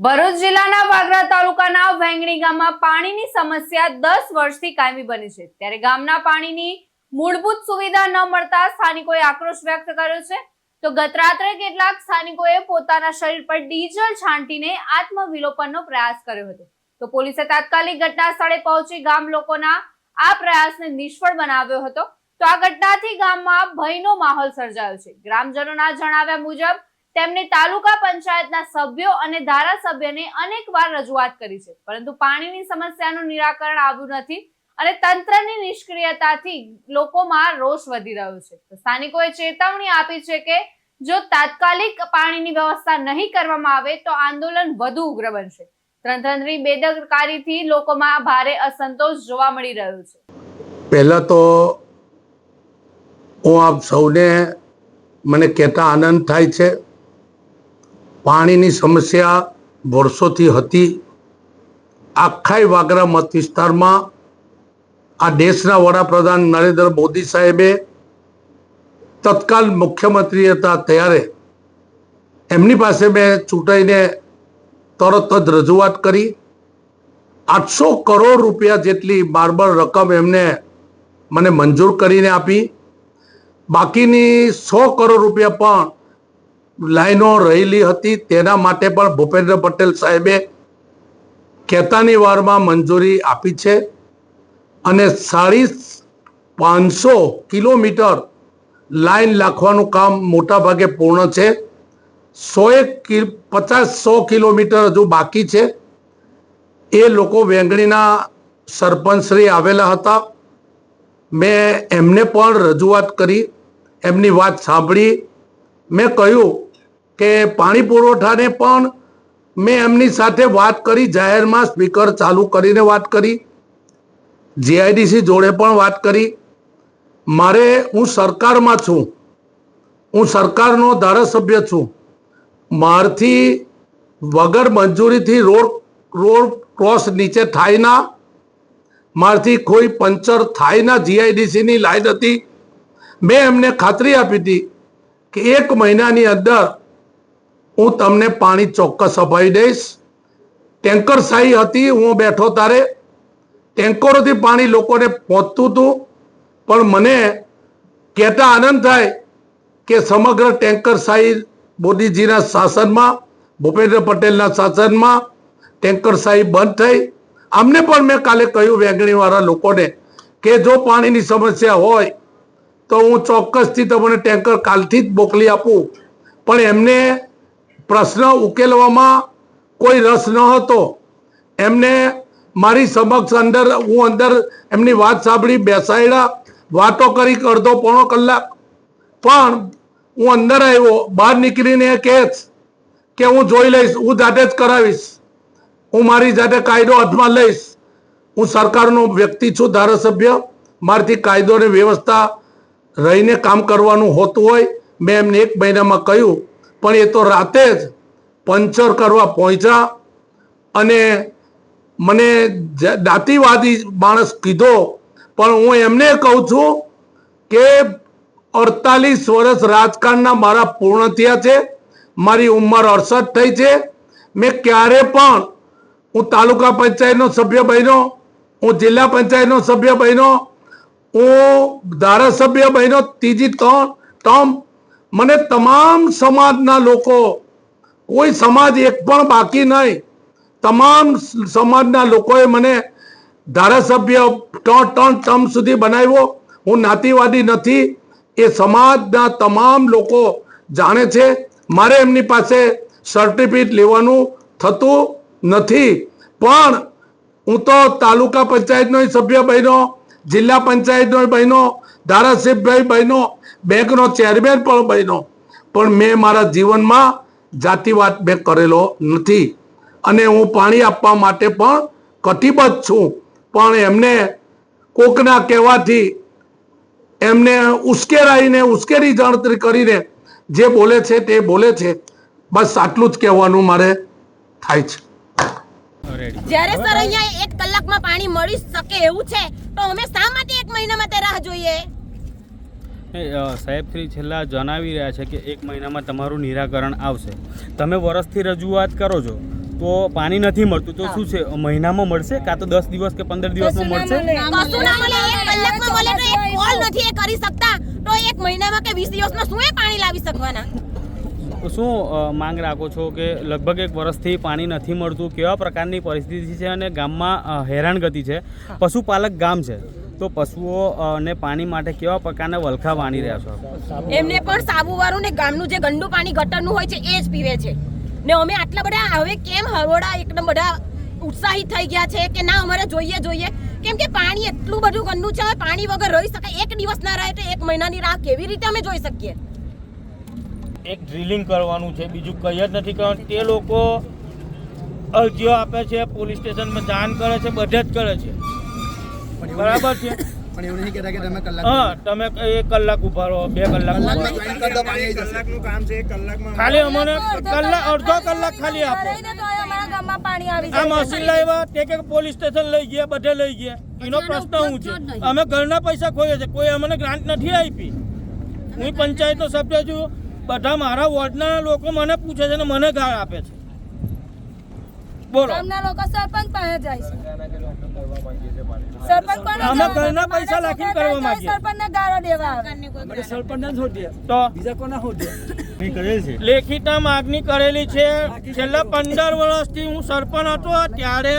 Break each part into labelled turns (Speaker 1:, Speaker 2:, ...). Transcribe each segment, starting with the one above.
Speaker 1: ભરૂચ જિલ્લાના વાગરા તાલુકાના વેંગણી ગામમાં પાણીની સમસ્યા દસ વર્ષથી કાયમી બની છે. ત્યારે ગામના પાણીની મૂળભૂત સુવિધા ન મળતા સ્થાનિકોએ આક્રોશ વ્યક્ત કર્યો છે. તો ગત રાત્રે કેટલાક સ્થાનિકોએ પોતાના શરીર પર ડીઝલ છાંટીને આત્મવિલોપનનો પ્રયાસ કર્યો હતો. તો પોલીસે તાત્કાલિક ઘટના સ્થળે પહોંચી ગામ લોકોના આ પ્રયાસને નિષ્ફળ બનાવ્યો હતો. તો આ ઘટનાથી ગામમાં ભયનો માહોલ સર્જાયો છે. ગ્રામજનોના જણાવ્યા મુજબ તેમણે તાલુકા પંચાયતના સભ્યો અને ધારાસભ્યને અનેકવાર રજૂઆત કરી છે, પરંતુ પાણીની સમસ્યાનું નિરાકરણ આવ્યું નથી અને તંત્રની નિષ્ક્રિયતાથી લોકોમાં રોષ વધી રહ્યો છે. સ્થાનિકોએ ચેતવણી આપી છે કે જો તાત્કાલિક પાણીની વ્યવસ્થા નહીં કરવામાં આવે, તો આંદોલન વધુ ઉગ્ર બનશે. તંત્રની બેદરકારીથી લોકોમાં ભારે અસંતોષ જોવા મળી રહ્યો છે.
Speaker 2: પહેલાં તો હું આપ સૌને મને કહેતા આનંદ થાય છે. પાણીની સમસ્યા વર્ષોથી હતી. આખાય વાગરા મત વિસ્તારમાં આ દેશના વડાપ્રધાન નરેન્દ્ર મોદી સાહેબે તત્કાલ મુખ્યમંત્રી હતા ત્યારે એમની પાસે મેં ચૂંટાઈને તરત જ રજૂઆત કરી. આઠસો કરોડ રૂપિયા જેટલી બારબર રકમ એમને મને મંજૂર કરીને આપી. બાકીની સો કરોડ રૂપિયા પણ લાઈનો રહેલી હતી. તેના માટે પણ ભૂપેન્દ્ર પટેલ સાહેબે કહેતાની વારમાં મંજૂરી આપી છે અને સાડી પાંચસો કિલોમીટર લાઈન લાખવાનું કામ મોટા ભાગે પૂર્ણ છે. સો એક પચાસ સો કિલોમીટર હજુ બાકી છે. એ લોકો વેંગણીના સરપંચશ્રી આવેલા હતા. મેં એમને પણ રજૂઆત કરી, એમની વાત સાંભળી. મેં કહ્યું કે પાણી પુરવઠાને પણ મેં એમની સાથે વાત કરી, જાહેરમાં સ્પીકર ચાલુ કરીને વાત કરી જીઆઈડીસી જોડે પણ વાત કરી. મારે, હું સરકારમાં છું. હું સરકારનો ધારાસભ્ય છું. મારથી વગર મંજૂરીથી રોડ રોડ ક્રોસ નીચે થાય ના. મારથી કોઈ પંચર થાય ના જીઆઈડીસીની લાઈન હતી. મેં એમને ખાતરી આપી હતી કે એક મહિનાની અંદર હું તમને પાણી ચોક્કસ અપાવી દઈશ. ટેન્કર શાહી હતી, હું બેઠો તારે. ટેન્કરોથી પાણી લોકોને પહોંચતું હતું. પણ મને કહેતા આનંદ થાય કે સમગ્ર ટેન્કર શાહી મોદીજીના શાસનમાં, ભૂપેન્દ્ર પટેલના શાસનમાં ટેન્કર શાહી બંધ થઈ. આમને પણ મેં કાલે કહ્યું વેંગણીવાળા લોકોને કે જો પાણીની સમસ્યા હોય, તો હું ચોક્કસથી તમને ટેન્કર કાલથી જ મોકલી આપું. પણ એમને પ્રશ્ન ઉકેલવામાં કોઈ રસ ન હતો. એમને મારી સમક્ષ અંદર, હું અંદર એમની વાત સાંભળી બેસાડ્યા. વાતો કરી અડધો પોણો કલાક. પણ હું અંદર આવ્યો, બહાર નીકળીને એ કહે છે કે હું જોઈ લઈશ, હું જાતે જ કરાવીશ. હું મારી જાતે કાયદો હાથમાં લઈશ. હું સરકારનો વ્યક્તિ છું, ધારાસભ્ય. મારાથી કાયદો અને વ્યવસ્થા રહીને કામ કરવાનું હોતું હોય. મેં એમને એક મહિનામાં કહ્યું પણ એ તો રાતે જ પંચર કરવા પહોંચ્યા અને મને દાંતીવાદી માણસ કીધો. પણ હું એમને કહું છું કે અડતાલીસ વર્ષ રાજકારણના મારા પૂર્ણ થયા છે, મારી ઉંમર અડસઠ થઈ છે. મેં ક્યારે પણ હું તાલુકા પંચાયતનો સભ્ય બન્યો, હું જિલ્લા પંચાયતનો સભ્ય બન્યો, હું ધારાસભ્ય બન્યો, ત્રીજી ત્રણ ટર્મ મને તમામ સમાજના લોકો, કોઈ સમાજ એક પણ બાકી નહીં, તમામ સમાજના લોકોએ મને ધારાસભ્ય ત્રણ ત્રણ ટર્મ સુધી બનાવ્યો. હું નાતીવાદી નથી. એ સમાજના તમામ લોકો જાણે છે. મારે એમની પાસે સર્ટિફિકેટ લેવાનું થતું નથી. પણ હું તો તાલુકા પંચાયતનો સભ્ય બન્યો, જિલ્લા પંચાયતનો બન્યો, ધારાસભ્ય બન્યો. બેંકનો ચેરમેન પણ બન્યો. પણ મેં મારા જીવનમાં જાતિવાદ મેં કરેલો નથી. અને હું પાણી આપવા માટે પણ કટિબદ્ધ છું. પણ એમને કોકના કહેવાથી એમને ઉશ્કેરાઈને ઉશ્કેરી ગણતરી કરીને જે બોલે છે તે બોલે છે. બસ આટલું જ કહેવાનું મારે થાય છે.
Speaker 3: જ્યારે સર અહીંયા એક કલાકમાં પાણી મળી શકે એવું છે, તો અમે શા માટે એક મહિનામાં તે રાહ જોઈએ?
Speaker 4: સાહેબ શ્રી છેલ્લા જણાવી રહ્યા છે કે એક મહિનામાં તમારું નિરાકરણ આવશે. તમે વરસથી રજૂઆત કરો છો તો પાણી નથી મળતું તો શું છે? મહિનામાં મળશે કાં તો દસ દિવસ કે પંદર દિવસમાં મળશે?
Speaker 3: તો એક કોલ નથી એ કરી શકતા. તો એક મહિનામાં કે વીસ દિવસમાં શું પાણી લાવી શકવાના?
Speaker 4: શું માંગ રાખો છો કે લગભગ એક વર્ષથી પાણી નથી મળતું? કેવા પ્રકારની પરિસ્થિતિ છે અને ગામમાં હેરાનગતિ છે? પશુપાલક ગામ છે. તો પશુઓ અ, ને પાણી માટે કેવા પ્રકારના વલખા વાણી રહ્યા છો?
Speaker 3: એમને પણ સાબુવાળું ને ગામનું જે ગંદુ પાણી ગટરનું હોય છે એ જ પીવે છે. ને અમે આટલા બધા હવે કેમ હરોડા એકદમ બધા ઉત્સાહિત થઈ ગયા છે કે ના અમારે જોઈએ જોઈએ. કેમ કે પાણી એટલું બધું ગંદુ છે પાણી વગર રહી શકાય. એક દિવસ ના રહે તો એક મહિનાની રાહ કેવી રીતે અમે જોઈ શકીએ?
Speaker 5: એક ડ્રિલિંગ કરવાનું છે બીજું કંઈ જ નથી કરવાનું. તે લોકો અરજીઓ આપે છે પોલીસ સ્ટેશનમાં જાણ કરે છે બધે જ કરે છે. બરાબર છે.
Speaker 6: પણ એવું નહીં કહેતા કે તમે કલાક
Speaker 5: હા તમે એક કલાક ઊભા રહો બે કલાક
Speaker 6: કલાકનું કામ આવી જશે
Speaker 5: ખાલી અમને કલાક અડધો કલાક ખાલી આપો. આ મશીન લાવ્યા તે કે પોલીસ સ્ટેશન લઈ ગયા બધે લઈ ગયા. એનો પ્રશ્ન હું છે? અમે ઘરના પૈસા ખોઈએ છે કોઈ અમને ગ્રાન્ટ નથી આપી. હું પંચાયતનો સભ્ય છું. બધા મારા વોર્ડના લોકો મને પૂછે છે ને મને ગાળ આપે છે. બોલો.
Speaker 7: ગામના લોકો સરપંચ પાસે જાય છે. સરપંચ પાસે
Speaker 5: અમે
Speaker 7: જવાનું
Speaker 5: ઘરના
Speaker 7: તો
Speaker 5: પૈસા લાખીને કરવા માંગીએ.
Speaker 7: સરપંચને ગાળો દેવા આવે.
Speaker 5: તો
Speaker 4: કંઈ કરેલ છે.
Speaker 5: લેખિતમાં માગણી કરેલી છે. છેલ્લા પંદર વર્ષથી હું સરપંચ હતો. ત્યારે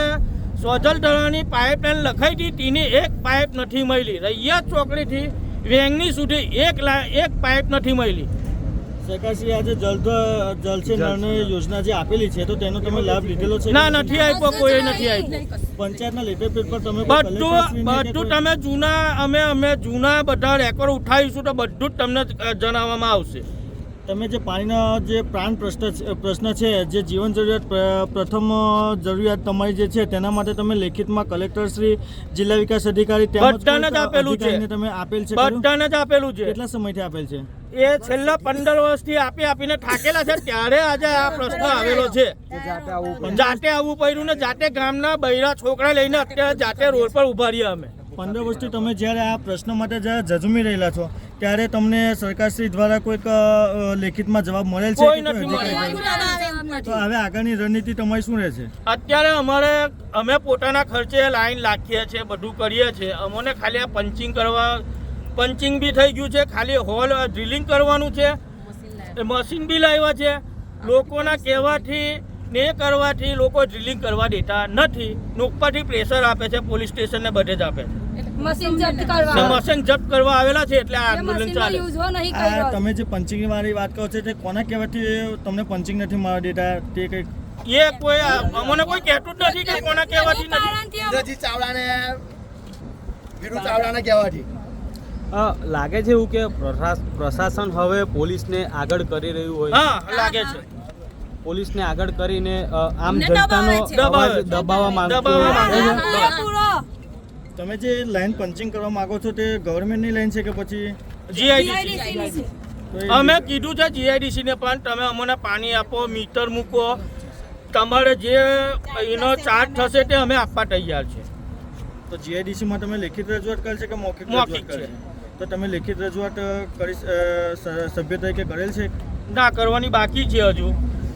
Speaker 5: સોજલ દળાની પાઇપલાઇન લખાઈ હતી તેની એક પાઇપ નથી મળી. રૈયા ચોકડીથી વેંગની સુધી એક એક પાઇપ નથી મળી.
Speaker 8: સરકારશ્રી આજે જલ જલ યોજના જે આપેલી છે તો તેનો તમે લાભ લીધેલો છે
Speaker 5: ના નથી આપ્યો કોઈ નથી આપ્યો.
Speaker 8: પંચાયતના લેટર પર તમે
Speaker 5: બધું બધું તમે જૂના અમે અમે જૂના બધા રેકોર્ડ ઉઠાવીશું તો બધું જ તમને જણાવવામાં આવશે.
Speaker 8: તમે જે પાણીનો જે પ્રાણ પ્રશ્ન પ્રશ્ન છે જે જીવન જરૂરિયાત પ્રથમ જરૂરિયાત તમારી જે છે તેના માટે તમે લેખિતમાં કલેક્ટરશ્રી જિલ્લા વિકાસ અધિકારી તેમજ
Speaker 5: બધાને જ આપેલું છે.
Speaker 8: તમે આપેલ છે?
Speaker 5: બધાને જ આપેલું છે.
Speaker 8: કેટલા સમયથી આપેલ છે?
Speaker 5: એ છેલ્લા પંદર વર્ષથી આપી આપીને થાકેલા છે. ત્યારે આજે આ પ્રશ્ન આવેલો છે. જાતે આવવું પડ્યું ને જાતે ગામના બૈરા છોકરા લઈને અત્યારે જાતે રોડ પર ઊભા રહ્યા અમે.
Speaker 8: પંદર વર્ષથી તમે જ્યારે આ પ્રશ્ન માટે જ્યારે ઝઝુમી રહેલા છો ત્યારે તમને સરકારશ્રી દ્વારા કોઈક લેખિતમાં જવાબ મળેલ છે. તો હવે આગળની રણનીતિ તમારી શું રહેશે?
Speaker 5: અત્યારે અમારે અમે પોતાના ખર્ચે લાઈન લાખીએ છીએ બધું કરીએ છીએ. અમને ખાલી આ પંચિંગ કરવા પંચિંગ બી થઈ ગયું છે ખાલી હોલ ડ્રિલિંગ કરવાનું છે. એ મશીન બી લાવ્યા છે. લોકોના કહેવાથી ને કરવાથી લોકો ડ્રિલિંગ કરવા દેતા નથી. ઉપરથી પ્રેશર આપે છે પોલીસ સ્ટેશનને બધે જ આપે છે.
Speaker 7: મશીન જપ્ત કરવા.
Speaker 5: મશીન જપ્ત કરવા આવેલા છે એટલે આ આંદોલન ચાલે.
Speaker 8: તમે જે પંચિંગ વાળી વાત કરો છો તે કોના કહેવાથી તમને પંચિંગ નથી મારા દેતા? તે કંઈક
Speaker 5: એ કોઈ અમને કોઈ કહેતું જ નથી કે કોના કહેવાથી નથી.
Speaker 6: ચાવડાને વિરુ ચાવડાને કહેવાથી.
Speaker 4: લાગે છે એવું કે પ્રશાસ- પ્રશાસન હવે પોલીસને આગળ કરી રહ્યું હોય?
Speaker 5: હા લાગે છે.
Speaker 4: પોલીસને આગળ કરીને આમ જનતાનો
Speaker 3: દબાવે
Speaker 4: અવાજ દબાવવા માંગતું.
Speaker 8: તમે જે લાઈન પંચિંગ કરવા માંગો છો તે ગવર્મેન્ટની લાઈન છે કે પછી?
Speaker 5: જીઆઈડીસી. અમે કીધું છે જીઆઈડીસી ને પણ તમે અમને પાણી આપો મીટર મૂકો. તમારે જે એનો ચાર્જ થશે તે અમે આપવા તૈયાર છે.
Speaker 8: તો જીઆઈડીસીમાં તમે લેખિત રજૂઆત કરેલ છે કે મૌખિક રજૂઆત છે? તો તમે લેખિત રજૂઆત કરી સભ્ય તરીકે કરેલ છે?
Speaker 5: ના કરવાની બાકી છે હજુ.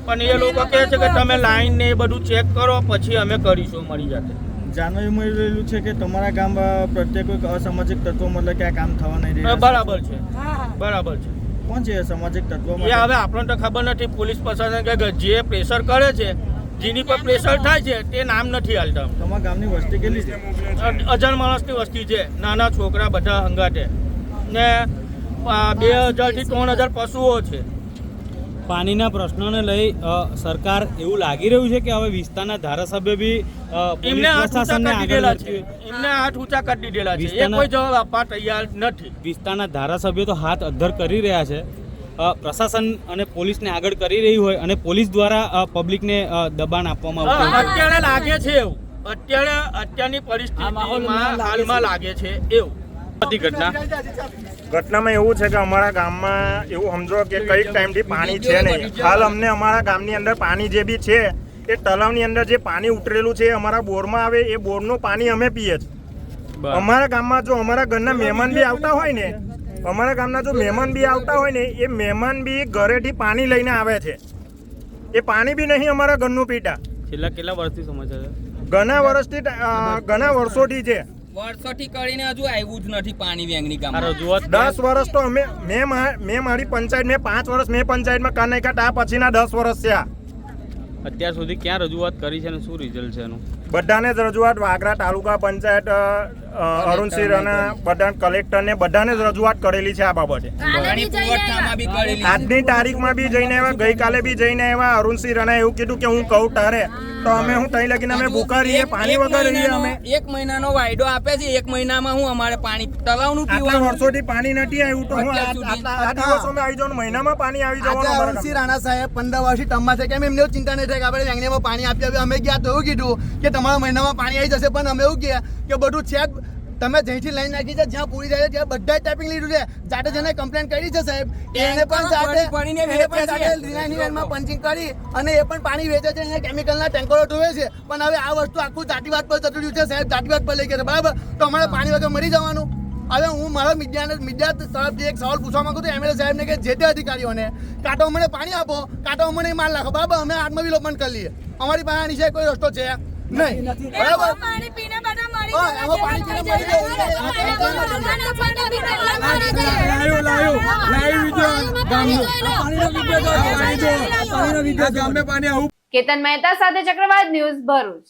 Speaker 5: પણ એ લોકો કહે છે કે તમે લાઈન ને એ બધું ચેક કરો પછી અમે કરીશું મળી જાતે.
Speaker 8: જાણવા મળી રહેલું છે કે તમારા ગામ પ્રત્યે કોઈક અસામાજિક તત્વો મતલબ કે આ કામ થવા નહીં દે
Speaker 5: બરાબર છે. બરાબર છે.
Speaker 8: કોણ છે સામાજિક તત્વો
Speaker 5: એ હવે આપણને તો ખબર નથી પોલીસ પ્રશાસન કે જે પ્રેશર કરે છે જેની પર પ્રેશર થાય છે તે નામ નથી હાલતા.
Speaker 8: તમારા ગામની વસ્તી કેટલી છે?
Speaker 5: હજાર માણસની વસ્તી છે નાના છોકરા બધા હંગાટે ને બે હજારથી ત્રણ હજાર પશુઓ છે.
Speaker 4: પાણીના પ્રશ્નોને લઈ સરકાર એવું લાગી રહ્યું છે કે હવે વિસ્તારના ધારાસભ્ય બી
Speaker 5: એમને
Speaker 4: પ્રશાસનને આગળ
Speaker 5: છે. એમને હાથ ઊંચા કરી દીધેલા છે. એ કોઈ જવાબ આપવા તૈયાર નથી.
Speaker 4: વિસ્તારના ધારાસભ્યો તો હાથ અધ્ધર કરી રહ્યા છે. પ્રશાસન અને પોલીસને આગળ કરી રહી હોય અને પોલીસ દ્વારા પબ્લિકને દબાણ આપવામાં
Speaker 5: આવે
Speaker 4: આવતું
Speaker 5: અત્યારે લાગે છે એવું. અત્યારે અત્યારની પરિસ્થિતિમાં હાલમાં લાગે છે એવું. ઘટના?
Speaker 9: ઘટનામાં એવું છે કે અમારા ગામમાં એવું સમજો કે કંઈક ટાઈમથી પાણી છે નહીં. હાલ અમને અમારા ગામની અંદર પાણી જે બી છે એ તળાવની અંદર જે પાણી ઉતરેલું છે અમારા બોરમાં આવે એ બોરનું પાણી અમે પીએ છીએ. અમારા ગામમાં જો અમારા ઘરના મહેમાન બી આવતા હોય ને અમારા ગામના જો મહેમાન બી આવતા હોય ને એ મહેમાન બી ઘરેથી પાણી લઈને આવે છે. એ પાણી બી નહીં અમારા ઘરનું પીતા.
Speaker 4: છેલ્લા કેટલા વર્ષથી સમજ છે?
Speaker 9: ઘણા વર્ષથી ઘણા વર્ષોથી છે.
Speaker 10: વર્ષોથી કરીને હજુ આવ્યું જ નથી પાણી વેંગણી
Speaker 4: રજૂઆત
Speaker 9: દસ વર્ષ તો અમે મેં મા- મેં મારી પંચાયત મેં પાંચ વર્ષ મેં પંચાયતમાં કનૈકા તા પછીના દસ વર્ષ થયા.
Speaker 4: અત્યાર સુધી ક્યાં રજૂઆત કરી છે અને શું રિઝલ્ટ છે એનું?
Speaker 9: બધાને જ રજૂઆત વાગરા તાલુકા પંચાયત અરુણસિંહ અને બધા કલેક્ટરને બધાને જ રજૂઆત કરેલી છે આ બાબતે. આજની તારીખમાં બી જઈને આવ્યા ગઈકાલે બી જઈને આવ્યા. અરુણસિંહ રાણાએ એવું કીધું કે હું કહું તારે. તો અમે હું તઈ લગીને અમે ભૂખા રહીએ
Speaker 10: એક-
Speaker 9: પાણી વગર રહીએ
Speaker 10: મહિનાનો-
Speaker 9: અમે.
Speaker 10: એક મહિનાનો વાયદો આપે છે. એક મહિનામાં હું અમારે પાણી તલાવનું
Speaker 9: આટલા
Speaker 10: પીવાનું?
Speaker 9: વર્ષોથી પાણી નથી આવ્યું તો હું આ- દિવસોમાં આવી જવાનું મહિનામાં પાણી આવી જવાનું અમારા
Speaker 6: અરુણસિંહ રાણા સાહેબ પંદર વર્ષથી ટર્મમાં છે. કેમ? એમને ચિંતા નહીં થાય કે આપણે વેંગણીમાં પાણી આપી અમે ગયા તો એવું કીધું કે તમારા મહિનામાં પાણી આવી જશે. પણ અમે એવું કહે કે બધું છે જ. તમે જઈથી લઈ નાખી છે જ્યાં પૂરી જાય છે ત્યાં બધા ટાઈપિંગ લીધું છે. જાતે જેને કમ્પ્લેન કરી છે સાહેબ એને પણ
Speaker 10: સાથે
Speaker 6: એને પણ
Speaker 10: સાથે.
Speaker 6: જાતે પંચિંગ કરી અને એ પણ પાણી વેચે છે એને કેમિકલના ટેન્કરો ધોવે છે. પણ હવે આ વસ્તુ આખું જાતિવાદ પર જતું રહ્યું છે સાહેબ જાતિવાદ પર લઈ ગયા છે. બરાબર? તો અમારે પાણી વગર મરી જવાનું. હવે હું મારા મીડિયાને મીડિયા તરફથી એક સવાલ પૂછવા માંગુ છું. એમએલએ સાહેબને કે જે તે અધિકારીઓને કાં તો અમને પાણી આપો કાં તો અમને માલ નાખો. બરાબર? અમે આત્મવિલોપન કરી લઈએ. અમારી પાસે આની સિવાય કોઈ રસ્તો છે નહીં. બરાબર?
Speaker 1: કેતન મહેતા સાથે ચક્રવાત ન્યૂઝ ભરૂચ.